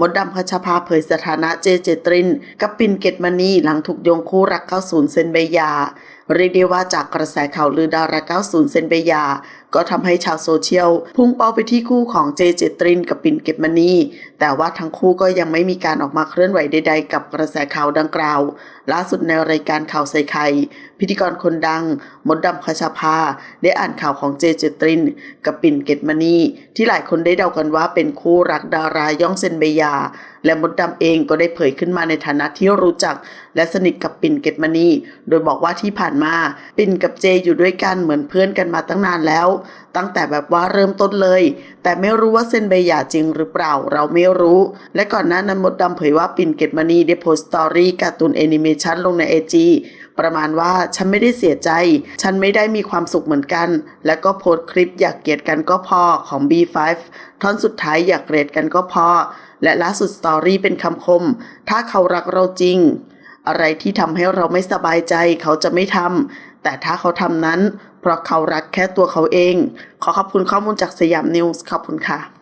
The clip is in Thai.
มดดำคชภาเผยสถานะเจเจตริน กับปินเกตมณีหลังถูกโยงคู่รัก 90 เซนเบยา เรียกได้ว่าจากกระแสข่าวลือดารา 90 เซนเบยา ก็ทำให้ชาวโซเชียล พุ่งเป้าไปที่คู่ของเจเจตริน กับปินเกตมณี แต่ว่าทั้งคู่ก็ยังไม่มีการออกมาเคลื่อนไหวใดๆ กับกระแสข่าวดังกล่าว ล่าสุดในรายการข่าวใส่ไข่พิธีกรคนดัง มดดำคชาภาได้อ่านข่าวของเจเจตริน กับปิ่นเกตมณีที่หลายคนได้เดากันว่าเป็นคู่รักดาราย่องเซนเบยาและมดดำเองก็ได้เผยขึ้นมาในฐานะที่รู้จัก และสนิทกับปิ่นเกตมณีโดยบอกว่าที่ผ่านมา ปิ่นกับเจอยู่ด้วยกันเหมือนเพื่อนกันมาตั้งนานแล้ว ตั้งแต่แบบว่าเริ่มต้นเลย แต่ไม่รู้ว่าเซนเบยาจริงหรือเปล่าเราไม่รู้ และก่อนหน้านั้นมดดำเผยว่าปิ่นเกตมณีได้โพสต์สตอรี่การ์ตูนแอนิเมชันลงในไอจีประมาณว่าฉันไม่ได้เสียใจ ฉันไม่ได้มีความสุขเหมือนกัน แล้วก็โพสต์คลิปอยากเกลียดกันก็พอของ B5 ท่อนสุดท้ายอยากเกลียดกันก็พอ และล่าสุดสตอรี่เป็นคำคม ถ้าเขารักเราจริง อะไรที่ทำให้เราไม่สบายใจเขาจะไม่ทำ แต่ถ้าเขาทำนั้น เพราะเขารักแค่ตัวเขาเอง ขอขอบคุณข้อมูลจากสยามนิวส์ขอบคุณค่ะ